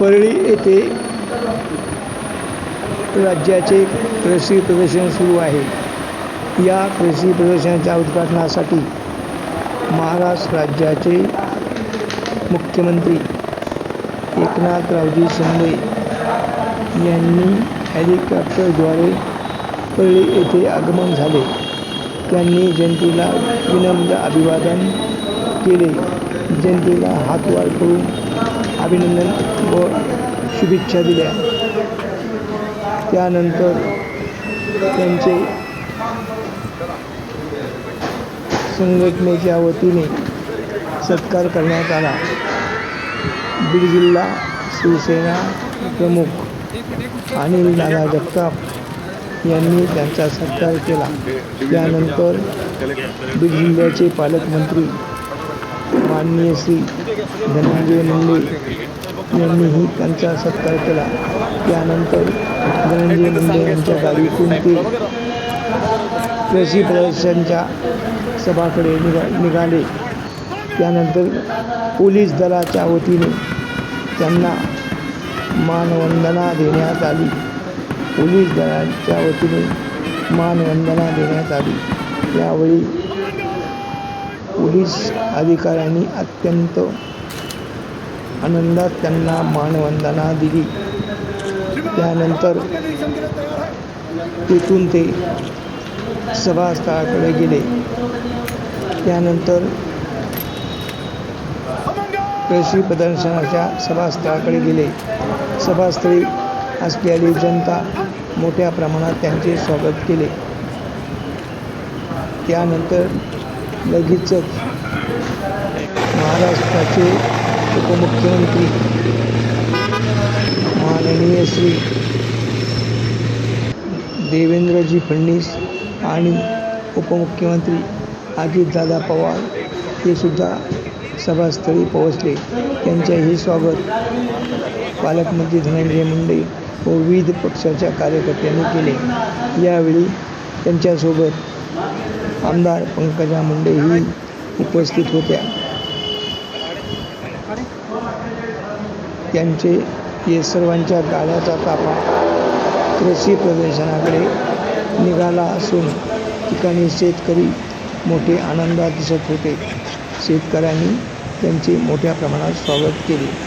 परळी येथे राज्याचे कृषी प्रदर्शन सुरू आहे. या कृषी प्रदर्शनाच्या उद्घाटनासाठी महाराष्ट्र राज्याचे मुख्यमंत्री एकनाथरावजी शिंदे यांनी हेलिकॉप्टरद्वारे परळी येथे आगमन झाले. त्यांनी जनतेला विनम्र अभिवादन केले. जनतेला हातवार करून अभिनंदन व शुभेच्छा दिल्या. त्यानंतर त्यांचे संघटनेच्या वतीने सत्कार करण्यात आला. बीड जिल्हा शिवसेना प्रमुख अनिल दादा जगताप यांनी त्यांचा सत्कार केला. त्यानंतर बीड जिल्ह्याचे पालकमंत्री माननीय श्री धनंजय मुंडे यांनीही त्यांचा सत्कार केला. त्यानंतर धनंजय मुंडे यांच्या गावी कोणती कृषी प्रदर्शनच्या सभाकडे निघा निघाले. त्यानंतर पोलीस दलाच्या वतीने त्यांना मानवंदना देण्यात आली. पोलीस दलाच्या वतीने मानवंदना देण्यात आली. यावेळी पोलीस अधिकाऱ्यांनी अत्यंत आनंदात त्यांना मानवंदना दिली. त्यानंतर तिथून ते सभास्थळाकडे गेले. त्यानंतर कृषी प्रदर्शनाच्या सभास्थळाकडे गेले. सभास्थळी असलेली जनता मोठ्या प्रमाणात त्यांचे स्वागत केले. त्यानंतर लगेचच महाराष्ट्राचे उपमुख्यमंत्री माननीय श्री देवेंद्रजी फडणवीस आणि उपमुख्यमंत्री अजितदादा पवार हे सुद्धा सभास्थळी पोहोचले. त्यांचे हे स्वागत पालकमंत्री धनंजय मुंडे व विविध पक्षाच्या कार्यकर्त्यांनी केले. यावेळी त्यांच्यासोबत आमदार पंकजा मुंडे ही उपस्थित होत्या. त्यांचे या सर्वांच्या गाड्याचा ताफा कृषी प्रदर्शनाकडे निघाला असून ठिकाणी शेतकरी मोठे आनंदात दिसत होते. शेतकऱ्यांनी त्यांचे मोठ्या प्रमाणात स्वागत केले.